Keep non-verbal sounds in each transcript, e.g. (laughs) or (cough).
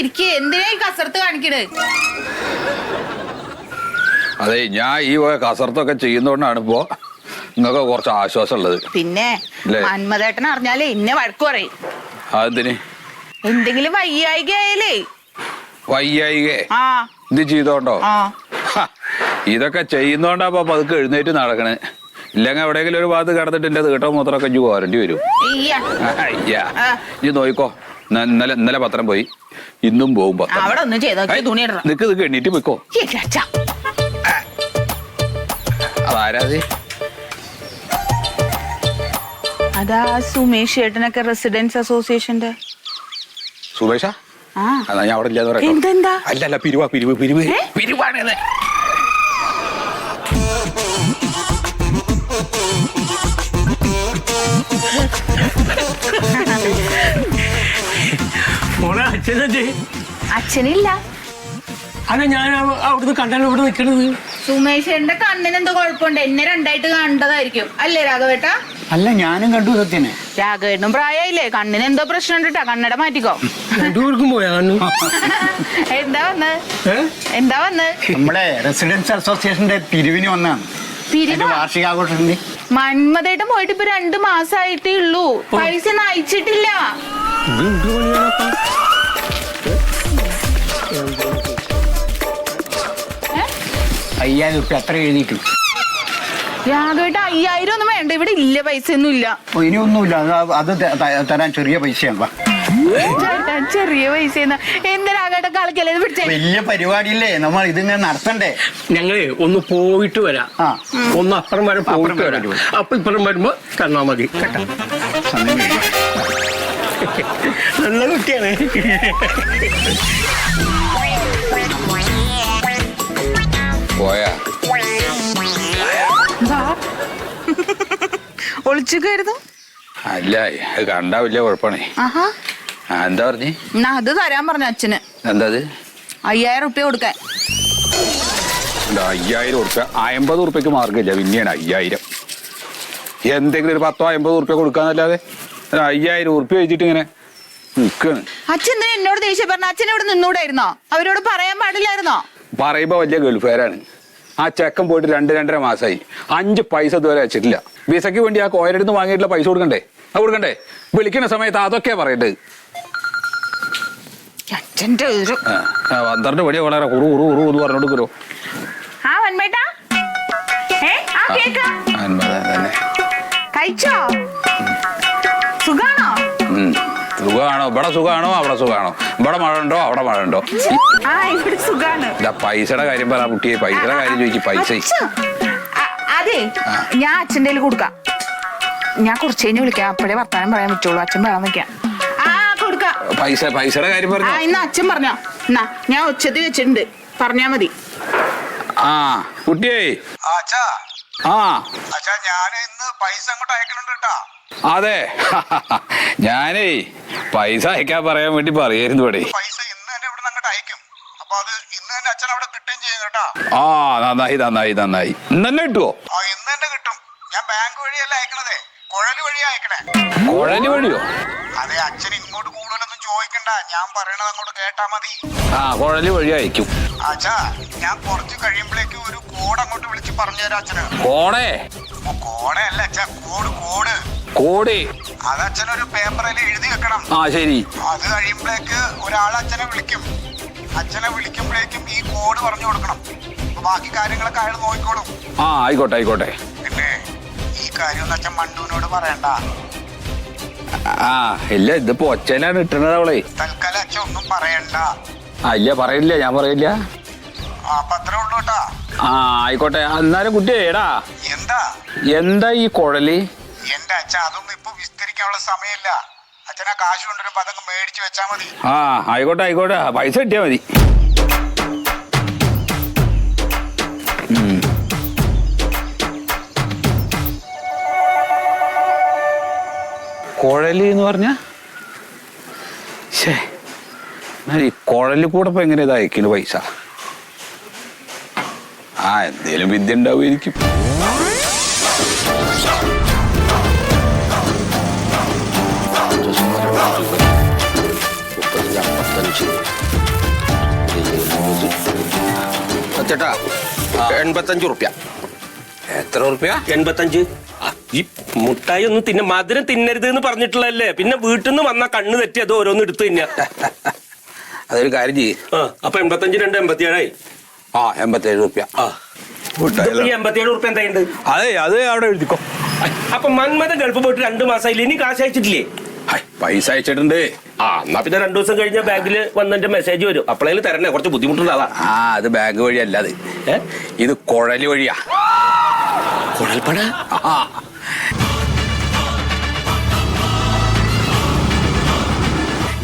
ഇരിക്കേ. എന്തിനാ ഈ കസർത്ത് കാണിക്കണേ? അതെ ഞാൻ ഈ കസർത്തൊക്കെ ചെയ്യുന്നോണ്ടാണ് ഇപ്പോ നിങ്ങൾക്ക് കുറച്ച് ആശ്വാസം ഉള്ളത് പിന്നെ ഇല്ലേ? മന്മതേട്ടൻ അറിഞ്ഞാലേ ഇന്നെ വഴക്ക് പറയും. അതെന്തിന്? എന്തെങ്കിലും വയ്യായിക ആയാലേ. വയ്യായികേ? ഇത് ചെയ്തോണ്ടോ? ഇതൊക്കെ ചെയ്യുന്നോണ്ടാ പതുക്കെ എഴുന്നേറ്റ് നടക്കണേ. ഇല്ലെങ്കിൽ എവിടെയെങ്കിലും ഒരു ഭാഗത്ത് കിടന്നിട്ട് എന്റെ തീട്ടോ മൂത്രമൊക്കെ ഇഞ്ചു പോരേണ്ടി വരും. അയ്യാ നോയിക്കോ. ഇന്നലെ ഇന്നലെ പത്രം പോയി. ഇന്നും പോകും പത്രം. അവിടെ ഒന്നും ചെയ്തോ ഏയ്, തുണി ഇടണം. നിക്ക് നിക്ക് എണ്ണീറ്റ് പോയിക്കോ. അതാരാത്? അതാ സുമേഷ് ചേട്ടനൊക്കെ റെസിഡൻസ് അസോസിയേഷന്റെ സുമേഷ? അതാ ഞാൻ അവിടെ ഇല്ലാന്ന് പറയാം. അല്ല അല്ല പിരിവാ പിരിവ് പിരിവ്? പിരിവാണത്. മോളെ അച്ഛനല്ലേ അച്ഛനില്ല. അല്ല ഞാൻ അവ- അവിടുന്ന് കണ്ടാലും ഇവിടെ നിൽക്കണത് സുമേഷന്റെ കണ്ണിന് എന്തോ കുഴപ്പമുണ്ട്. എന്നെ രണ്ടായിട്ട് കണ്ടതായിരിക്കും. അല്ലേ രാഘവേട്ട? അല്ല ഞാനും കണ്ടു സത്യനെ. രാഘവേട്ടനും പ്രായമായില്ലേ? കണ്ണിന് എന്തോ പ്രശ്നം ഉണ്ട് കണ്ണട മാറ്റിക്കോ. രണ്ടുപേർക്കും പോയാ കണ്ണു. (laughs) എന്താ വന്ന്? എന്താ വന്ന്? നമ്മളെ റെസിഡൻസ് അസോസിയേഷന്റെ പിരിവിന് വന്നാണ്. പിരിവ? വാർഷികാഘോഷത്തിന്റെ മന്മതേട്ടൻ പോയിട്ട് ഇപ്പൊ രണ്ടു മാസമായിട്ടേ ഉള്ളൂ. പൈസ ഒന്നും അയ്യായിരം റുപ്യ അത്ര എഴുതിയിട്ടു. രാഘവേട്ട അയ്യായിരം ഒന്നും വേണ്ട. ഇവിടെ ഇല്ല പൈസ ഒന്നും ഇല്ല. ഓ, ഇനിയൊന്നുമില്ല അത് അത് ത- ത- തരാൻ ചെറിയ പൈസയാണ്. വാ. ചേട്ടാ ചെറിയ പൈസ എന്താ രാഘവേട്ട കളിക്കല്ലേ ഇത് പിടിച്ചേ? വലിയ പരിപാടിയില്ലേ? നമ്മൾ ഇതിങ്ങനെ നടത്തണ്ടേ? ഞങ്ങളെ ഒന്ന് പോയിട്ട് വരാം. ആ. ഒന്ന് അപ്പുറം വരെ അപ്പുറം പോയിട്ട് വരെ വരാം. വരും. അപ്പൊ ഇപ്പുറം വരുമ്പോ തന്നാ മതി. കേട്ടോ. സമയം. നല്ല കുട്ടിയാണ്. പോയാ? ഒളിച്ചുക്കായിരുന്നു അല്ല അത് കണ്ടാ വലിയ കുഴപ്പമാണേ. എന്താ പറഞ്ഞേ? എന്നാ അത് തരാൻ പറഞ്ഞു അച്ഛന്. എന്താ അയ്യായിരം ഉറുപ്പ്യ കൊടുക്കാൻ. അയ്യായിരം ഉറുപ്പ്യ? അമ്പത് ഉറുപ്പ്യക്ക് മാർക്കില്ല പിന്നെയാണ് അയ്യായിരം. എന്തെങ്കിലും ഒരു പത്തോ അമ്പത് ഉറുപ്പ്യ കൊടുക്കാന്നല്ലാതെ? ഒരു അയ്യായിരം ഉറുപ്യ വെച്ചിട്ട് ഇങ്ങനെ നിൽക്കാണ് അച്ഛൻ എന്തിനാ എന്നോട് ദേഷ്യം പറഞ്ഞ അച്ഛൻ ഇവിടെ നിന്നൂടായിരുന്നോ? അവരോട് പറയാൻ പാടില്ലായിരുന്നോ? പറയുമ്പോ വലിയ ഗൾഫുകാരാണ്. ആ ചെക്കൻ പോയിട്ട് രണ്ട് രണ്ടര മാസമായി അഞ്ച് പൈസ ഇതുവരെ വെച്ചിട്ടില്ല. വിസയ്ക്ക് വേണ്ടി ആ കോയരടുത്ത് വാങ്ങിയിട്ടുള്ള പൈസ കൊടുക്കണ്ടേ? അത് കൊടുക്കണ്ടേ? വിളിക്കുന്ന സമയത്ത് അതൊക്കെ പറയട്ടെ അച്ഛന്റെ ഒരു പന്ത്രണ്ട് മണി വളരെ കുറു കുറു കുറു എന്ന് പറഞ്ഞോണ്ട് ആ ഏ ആ കേക്കാ. തന്നെ കഴിച്ചോ. സുഖമാണോ ഇവിടെ സുഖമാണോ അവിടെ സുഖമാണോ ഇവിടെ മഴ ഉണ്ടോ? അവിടെ മഴ ഉണ്ടോ? ആ ഇവിടെ സുഖാണ്. ഇതാ പൈസയുടെ കാര്യം പറ കുട്ടിയെ. പൈസയുടെ കാര്യം ചോദിക്കും. പൈസ. അച്ഛാ, അതെ. ഞാൻ അച്ഛന്റെ കയ്യിൽ കൊടുക്കാം. ഞാൻ കുറച്ച് കഴിഞ്ഞ് വിളിക്കാം. അപ്പോഴേ വർത്താനം പറയാൻ പറ്റുള്ളൂ. അച്ഛൻ പറയാൻ വെക്കാം ആ കൊടുക്കാം. പൈസ പൈസയുടെ കാര്യം ആ പറഞ്ഞു ഇന്ന് അച്ഛൻ പറഞ്ഞോ. എന്നാ ഞാൻ ഉച്ചത്തിൽ വെച്ചിട്ടുണ്ട്. പറഞ്ഞാ മതി. ആ കുട്ടിയെ. ആ, അച്ഛാ. ആ. അച്ഛാ ഞാൻ ഇന്ന് പൈസ അങ്ങോട്ട് അയക്കണുണ്ട് കേട്ടാ. അതെ. (laughs) ഞാനേ പൈസ അയക്കാൻ പറയാൻ വേണ്ടി പറയായിരുന്നു ഇവിടെ. പൈസ ഇന്ന് തന്നെ ഇവിടെ അങ്ങോട്ട് അയക്കും. അപ്പൊ അത് ഇന്ന് തന്നെ അച്ഛൻ അവിടെ കിട്ടുകയും ചെയ്യും കേട്ടാ. ആ നന്നായി നന്നായി നന്നായി. ഇന്ന് തന്നെ കിട്ടുവോ? ആ ഇന്ന് തന്നെ കിട്ടും. ഞാൻ ബാങ്ക് വഴിയല്ല അയക്കണതേ? കുഴൽ വഴി അയക്കണേ. കുഴലി വഴിയോ? അതെ അച്ഛൻ ഇങ്ങോട്ട് കൂടുതലൊന്നും ചോദിക്കണ്ട. ഞാൻ പറയണത് അങ്ങോട്ട് കേട്ടാ മതി. ആ കുഴലി വഴി അയക്കും. അച്ഛാ ഞാൻ കുറച്ച് കഴിയുമ്പോഴേക്കും ഒരു കോഡ് അങ്ങോട്ട് വിളിച്ച് പറഞ്ഞു തരാം അച്ഛന്. കോണേ? കോഡല്ല അച്ഛാ കോഡ് കോഡ് കോടി? അത് അച്ഛനൊരു പേപ്പറിൽ എഴുതി വെക്കണം. ആ ശരി. അത് കഴിയുമ്പോഴേക്ക് ഒരാൾ അച്ഛനെ വിളിക്കും. അച്ഛനെ വിളിക്കുമ്പോഴേക്കും ഈ കോഡ് പറഞ്ഞു കൊടുക്കണം. ബാക്കി കാര്യങ്ങളൊക്കെ അയാൾ നോക്കിക്കോളും. ആ ആയിക്കോട്ടെ ആയിക്കോട്ടെ. പിന്നെ ഈ കാര്യം അച്ഛൻ മണ്ടുവിനോട് പറയണ്ട. ആ ഇല്ല ഇതിപ്പോ ഒച്ചനാണ് ഇട്ടുന്നത് അവളെ. തൽക്കാലം അച്ഛൻ ഒന്നും പറയണ്ട. ആ ഇല്ല പറയില്ല ഞാൻ പറയില്ല ആ ആയിക്കോട്ടെ. എന്നാലും കുട്ടി എടാ. എന്താ? എന്താ ഈ കുഴലി? എന്റെ അച്ഛൻ അതൊന്നും ഇപ്പൊ വിസ്തരിക്കാനുള്ള സമയമില്ല. അച്ഛനാ കാശ് കൊണ്ടുവരുമ്പോ അതങ്ങ് മേടിച്ചു വെച്ചാ മതി. ആ ആയിക്കോട്ടെ ആയിക്കോട്ടെ. പൈസ കിട്ടിയാ മതി. കുഴലി കുഴൽ എന്ന് പറഞ്ഞ? ശേ ഈ കുഴലിൽ കൂടെ ഇപ്പൊ എങ്ങനെ ഇതായിരിക്കുന്നു പൈസ? ആ എന്തേലും വിദ്യ ഉണ്ടാവുമായിരിക്കും എൺപത്തഞ്ച് ചേട്ടാ എൺപത്തഞ്ച് റുപ്യ എത്ര റുപ്യ എൺപത്തഞ്ച്. ഈ മുട്ടായി ഒന്നും തിന്ന മധുരം തിന്നരുത് എന്ന് പറഞ്ഞിട്ടുള്ളതല്ലേ? പിന്നെ വീട്ടിൽ നിന്ന് വന്ന കണ്ണ് തെറ്റി അത് ഓരോന്ന് എടുത്തു തിന്ന. (laughs) അതൊരു കാര്യം ചെയ്യ്. അപ്പൊ എൺപത്തഞ്ച് രണ്ട് എൺപത്തിയേഴായി. ആ എൺപത്തേഴ് ഈ എൺപത്തിയേഴ് റുപ്യ എന്തായുണ്ട് അതെ അത് അവിടെ എഴുതിക്കോ. അപ്പൊ മന്മത ഗൾഫ് പോയിട്ട് രണ്ടു മാസമായില്ലേ ഇനി കാശ് അയച്ചിട്ടില്ലേ? പൈസ അയച്ചിട്ടുണ്ട്. ആ എന്നാ പിന്നെ രണ്ടു ദിവസം കഴിഞ്ഞ ബാങ്കിൽ വന്നിട്ട് മെസ്സേജ് വരും. അപ്പോഴേലും തരണേ കുറച്ച് ബുദ്ധിമുട്ടുണ്ട് അതാ. ആ അത് ബാഗ് വഴി അല്ല അത് ഇത് കുഴൽ വഴിയാ. കുഴൽപ്പണ? ആ.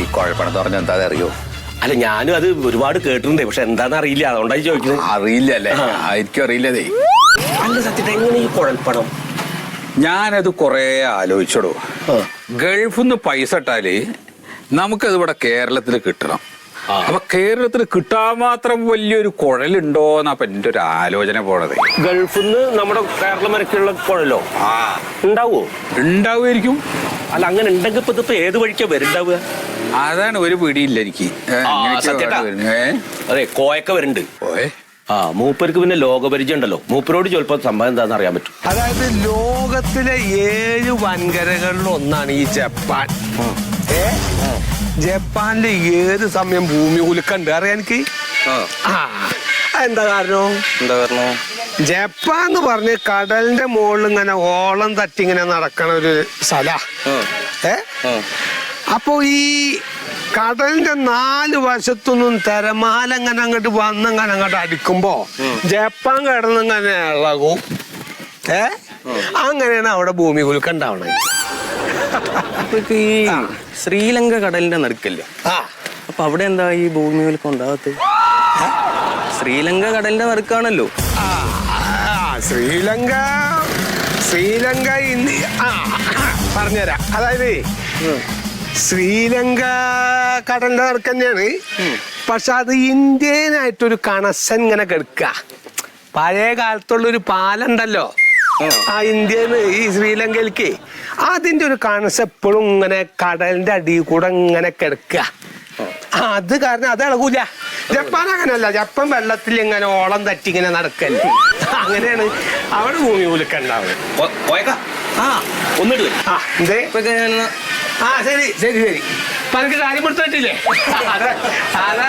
ഈ കുഴപ്പണെന്ന് പറഞ്ഞ എന്താ അറിയോ? അല്ല ഞാനും അത് ഒരുപാട് കേട്ടിട്ടുണ്ട്. പക്ഷെ എന്താന്ന് അറിയില്ല. അതുകൊണ്ടായി ചോദിക്കുന്നത്. അറിയില്ല അല്ലേ. ആയിരിക്കും അറിയില്ലതേ. അല്ല സത്യത്തെ എങ്ങനെ ഈ കുഴൽപ്പണം? ഞാനത് കൊറേ ആലോചിച്ചോടോ. ഗൾഫിൽ നിന്ന് പൈസ ഇട്ടാൽ നമുക്കത് ഇവിടെ കേരളത്തിൽ കിട്ടണം. അപ്പൊ കേരളത്തിൽ കിട്ടാൻ മാത്രം വലിയൊരു കുഴലുണ്ടോന്നാ അപ്പൊ എന്റെ ഒരു ആലോചന പോണത്. ഗൾഫിൽ നിന്ന് നമ്മുടെ കേരളം വരയ്ക്കുള്ള കുഴലോ? ഉണ്ടാവോ? ഉണ്ടാവുമായിരിക്കും. അല്ല അങ്ങനെ ഉണ്ടെങ്കിൽ ഇപ്പൊ ഇതിപ്പോ ഏത് വഴിക്കാ വരുന്നുണ്ടാവുക അതാണ് ഒരു പിടിയില്ല എനിക്ക്? അതെ കോയൊക്കെ വരുന്നുണ്ട്. ആ മൂപ്പർക്ക് പിന്നെ ലോകപരിചയം ഉണ്ടല്ലോ. മൂപ്പരോട് ചിലപ്പോ സംഭവം എന്താണെന്ന് അറിയാൻ പറ്റും. അതായത് ലോകത്തിലെ ഏഴ് വൻകരകളിൽ ഒന്നാണ് ഈ ജപ്പാൻ. ഏ? ജപ്പാനിൽ ഏത് സമയം ഭൂമി ഉലുക്കണ്ട്? അറിയാൻ എനിക്ക്? ആ. എന്താ കാരണം? എന്താ കാരണം? ജപ്പാൻ എന്ന് പറഞ്ഞ് കടലിന്റെ മുകളിൽ ഇങ്ങനെ ഓളം തട്ടി ഇങ്ങനെ നടക്കണ ഒരു സ്ഥല. ഏ? അപ്പോ ഈ കടലിന്റെ നാല് വശത്തുനിന്നും തിരമാല ഇങ്ങനെ അങ്ങോട്ട് വന്നങ്ങനെ അങ്ങോട്ട് അടിക്കുമ്പോ ജപ്പാൻ കടന്നങ്ങനെ ഇളകും. ഏ? അങ്ങനെയാണ് അവിടെ ഭൂമി കുലുക്കുണ്ടാവണത് അപ്പൊ ഇപ്പൊ ഈ ശ്രീലങ്ക കടലിന്റെ നടുക്കല്ലേ? അപ്പൊ അവിടെ എന്താ ഈ ഭൂമി കുലുക്കം ഉണ്ടാകത്ത് ശ്രീലങ്ക കടലിന്റെ നടുക്കാണല്ലോ. ശ്രീലങ്ക ശ്രീലങ്ക ഇന്ത്യ. ആ പറഞ്ഞുതരാം. അതായത് ശ്രീലങ്ക കടലിന്റെ നടുക്ക് തന്നെയാണ് പക്ഷെ അത് ഇന്ത്യനായിട്ടൊരു കണക്ഷൻ ഇങ്ങനെ കിടക്കുക പഴയ കാലത്തുള്ള ഒരു പാലുണ്ടല്ലോ? ആ. ഇന്ത്യന്ന് ഈ ശ്രീലങ്കയിലേക്ക് അതിന്റെ ഒരു കണക്ഷൻ എപ്പോഴും ഇങ്ങനെ കടലിന്റെ അടിയിൽ കൂടെ ഇങ്ങനെ കിടക്കുക അത് കാരണം അത് ഇളകൂല. ജപ്പാൻ അങ്ങനെയല്ല. ജപ്പാൻ വെള്ളത്തിൽ ഇങ്ങനെ ഓളം തട്ടി ഇങ്ങനെ നടക്കല്ലേ അങ്ങനെയാണ് അവിടെ ഭൂമി കുലുക്കുണ്ടാവുന്നത് കോയക്ക? ആ. ഒന്നിട്ട് ആ എന്തേ? ആ ശരി ശരി ശരി. അപ്പൊ എനിക്ക് കാര്യം കൊടുത്തിട്ടില്ലേ അതെ അതെ.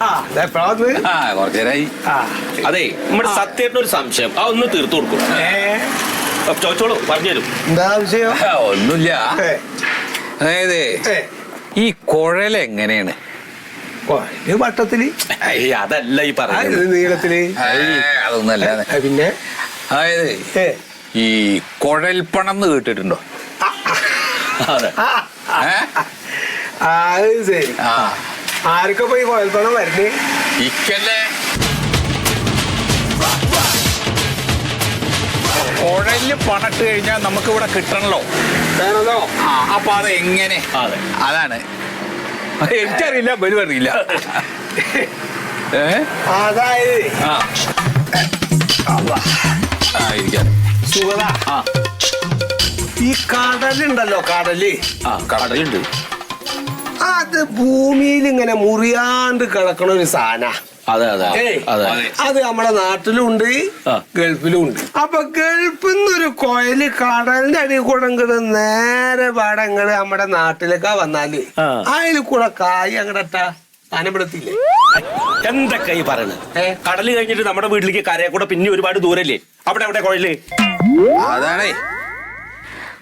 ആ ദേ എപ്പഴാ വന്നത്? ആ കുറച്ചു നേരമായി ആ. അതെ നമ്മുടെ സത്യത്തിന് ഒരു സംശയം. ആ ഒന്ന് തീർത്തു കൊടുക്കും. ഏ? ചോദിച്ചോളൂ പറഞ്ഞുതരും എന്താ വിഷയം? ആ, ഒന്നുമില്ല. ഏ, അതായത് ഏ. ഈ കുഴൽ എങ്ങനെയാണ്? ഓ, ഇത് വട്ടത്തിൽ? ഏയ് അതല്ല ഈ ആ, ഇത് പറയുന്നത് നീളത്തിൽ അതൊന്നല്ല ആ, പിന്നെ? അതായത് ഏ. ഈ കുഴൽപ്പണം എന്ന് കേട്ടിട്ടുണ്ടോ? അതെ. ആ ആ, അത് ശരി. ആ. ആരൊക്കെ പോയി കോയൽപ്പണം വരുന്നേ? ഇക്കല്ലേ. കുഴലിൽ പണിട്ട് കഴിഞ്ഞാൽ നമുക്ക് ഇവിടെ കിട്ടണല്ലോ. വേണല്ലോ? ആ അപ്പൊ അത് എങ്ങനെ? അതെ. അതാണ്. അത് എനിക്കറിയില്ല ബലു അറിയില്ല. ഏ? അതായത്. ആ ഇരിക്കാം. സുഗത. ആ. ഈ കടലുണ്ടല്ലോ കടൽ. ആ കടലുണ്ട്. അത് ഭൂമിയിൽ ഇങ്ങനെ മുറിയാണ്ട് കിടക്കണ ഒരു സാധന. അതെ അതെ അതെ അത്. നമ്മുടെ നാട്ടിലും ഉണ്ട് ഗൾഫിലും ഉണ്ട് അപ്പൊ ഗൾഫിൽ നിന്നൊരു കൊയൽ കടലിന്റെ അടി കൂടെ നേരെ പാടങ്ങൾ നമ്മുടെ നാട്ടിലേക്കാ വന്നാൽ. അതിൽ കൂടെ കായ് അങ്ങടട്ടാ അനപ്പെടുത്തില്ലേ എന്തൊക്കെ ഈ പറയണത് കടൽ കഴിഞ്ഞിട്ട് നമ്മുടെ വീട്ടിലേക്ക് കരയെ കൂടെ പിന്നെ ഒരുപാട് ദൂരല്ലേ? അവിടെ അവിടെ കുഴൽ അതാണേ.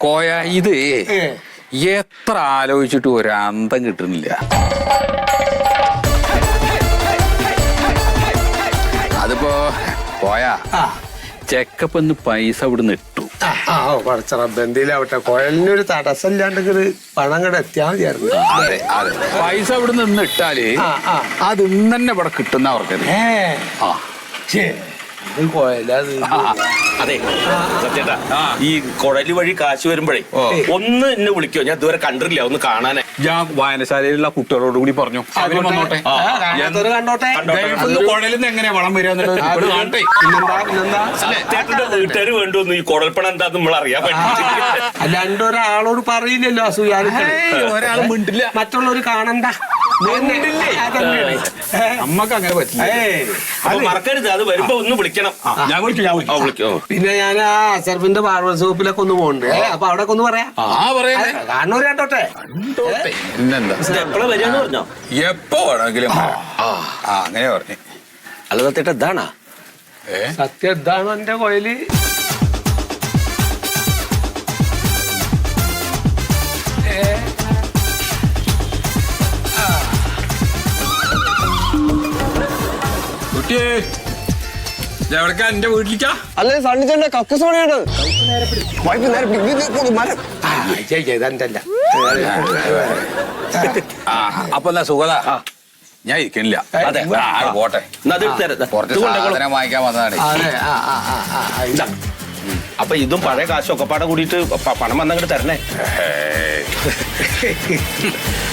കോയ ഇത്. എത്ര ആലോചിച്ചിട്ട് ഒരു അന്തം കിട്ടുന്നില്ല. അതിപ്പോ കോയ ചെക്കപ്പ് ഒന്ന് പൈസ ഇവിടുന്ന് ഇട്ടു. റബ്ബന്തിയിലാവട്ടെ കുഴലിനൊരു തടസ്സമില്ലാണ്ട് പണം കൂടെ എത്തിയാൽ മതിയായിരുന്നു. അതെ അതെ. പൈസ ഇവിടുന്ന് ഇന്ന് ഇട്ടാൽ. അത് ഇന്ന് തന്നെ ഇവിടെ കിട്ടുന്ന അവർക്കത് ആ. ഛേ, ഇത് അതെ. സത്യേട്ടാ ഈ കുഴൽ വഴി കാശ് വരുമ്പോഴേ ഒന്ന് എന്നെ വിളിക്കോ. ഞാൻ ഇതുവരെ കണ്ടിട്ടില്ല ഒന്ന് കാണാനെ. ഞാൻ വായനശാലയിലുള്ള കുട്ടികളോട് കൂടി പറഞ്ഞു. അവർ വന്നോട്ടെ. കണ്ടോട്ടെ? എങ്ങനെയാ വളം വരിക വീട്ടുകാർ വേണ്ടുവന്നു ഈ കുഴൽപ്പണ എന്താന്ന് നമ്മൾ അറിയാൻ പറ്റില്ല. രണ്ടൊരാളോട് പറയില്ലല്ലോ അസൂയാലുക്കൾ ഒരാളും മിണ്ടില്ല. മറ്റുള്ളവർ കാണണ്ട. നമ്മക്ക് അങ്ങനെ പറ്റില്ല. അത് മറക്കരുത്. അത് വരുമ്പോ ഒന്ന് വിളിക്കണം. ഞാൻ വിളിക്കും ഞാൻ വിളിക്കും. വിളിക്കോ പിന്നെ ഞാൻ ആ അസർഫിന്റെ ബാർബർ ഷോപ്പിലൊക്കെ ഒന്ന് പോകുന്നുണ്ട് ഏ, അപ്പൊ അവിടെ ഒന്ന് പറയാം. ആ പറയുന്നേ. കാണുന്നവര് കണ്ടോട്ടെ? പിന്നെന്താ? എപ്പോഴാ വരികയെന്ന് പറഞ്ഞോ? എപ്പോ വേണമെങ്കിലും. ആ ആ, അങ്ങനെ പറഞ്ഞു. അല്ല സത്യേട്ട ഇതാണാ? ഏ? സത്യം ഇതാണ് എന്റെ കോയിൽ? കുട്ടിയെ എവിടേക്കാ എന്റെ വീട്ടിലേക്കാ അല്ലെ സണ്ണിച്ചേട്ടന്റെ കക്കൂസ് പണിയാണ്. നേരെ അപ്പൊ എന്നാ സുഖത ഞാൻ ഇരിക്കണില്ല. അതെ. ആ, പോട്ടെ. എന്നാ അത് എടുത്ത് തരാം. കുറച്ച് ഇത് കൊണ്ടുപോയിക്കോളൂ. സാധനം വാങ്ങിക്കാൻ വന്നതാണ്. അതെ ആ ആ ആ ആ, ആ ഇതാ. അപ്പൊ ഇതും പഴയ കാശും ഒക്കെ പാടെ കൂടിയിട്ട് പ- പണം വന്നങ്ങോട്ട് തരണേ.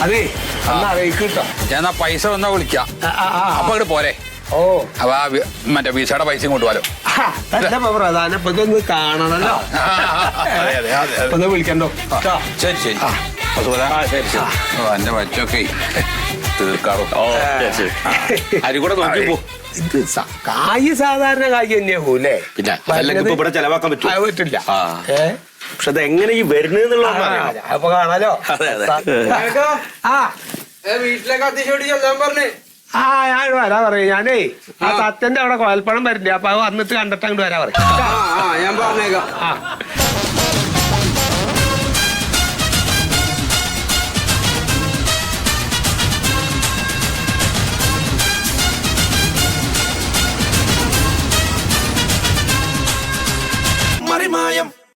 അതെ അന്ന് അറിയിക്കട്ടോ ഞാൻ എന്നാ പൈസ വന്നാ വിളിക്കാം. അപ്പൊ അങ്ങോട്ട് പോരെ. ഓ. അപ്പൊ ആ വി- മറ്റേ വിസയുടെ പൈസ ഇങ്ങോട്ട് വരും പ്രധാനം ഇപ്പൊ ഇതൊന്ന് കാണണല്ലോ. അതെ, അതെ, അതെ, അതെ. ഇപ്പൊ ഒന്ന് വിളിക്കണ്ടോ? ട്ടോ. ശരി ശരി? ഓ, എന്റെ വച്ചൊക്കെ തീർക്കാറോ. ഓ ശരി, ശരി. അരി കൂടെ നോക്കി പോ. ഇത് സ- കായ് സാധാരണ കായ് തന്നെയാവൂല്ലേ പിന്നെ അല്ലെങ്കിൽ ഇപ്പൊ ഇവിടെ ചെലവാക്കാൻ പറ്റും അത് പറ്റില്ല. ആ. ഏ? പക്ഷെ അത് എങ്ങനെ ഈ വരുന്നതെന്നുള്ള ആ, അപ്പൊ കാണാലോ. അതെ, അതെ. ആ. വീട്ടിലേക്ക് അതിശോടി ചെല്ലാൻ പറഞ്ഞേ. ആ ഞാൻ വരാ പറയും. ഞാനേ ആ സത്യന്റെ അവിടെ കോയൽപ്പണം വരില്ലേ അപ്പൊ അത് വന്നിട്ട് കണ്ടിട്ട് അങ്ങോട്ട് വരാ പറയാ. ആ ആ ഞാൻ പറഞ്ഞേക്കാം. ആ.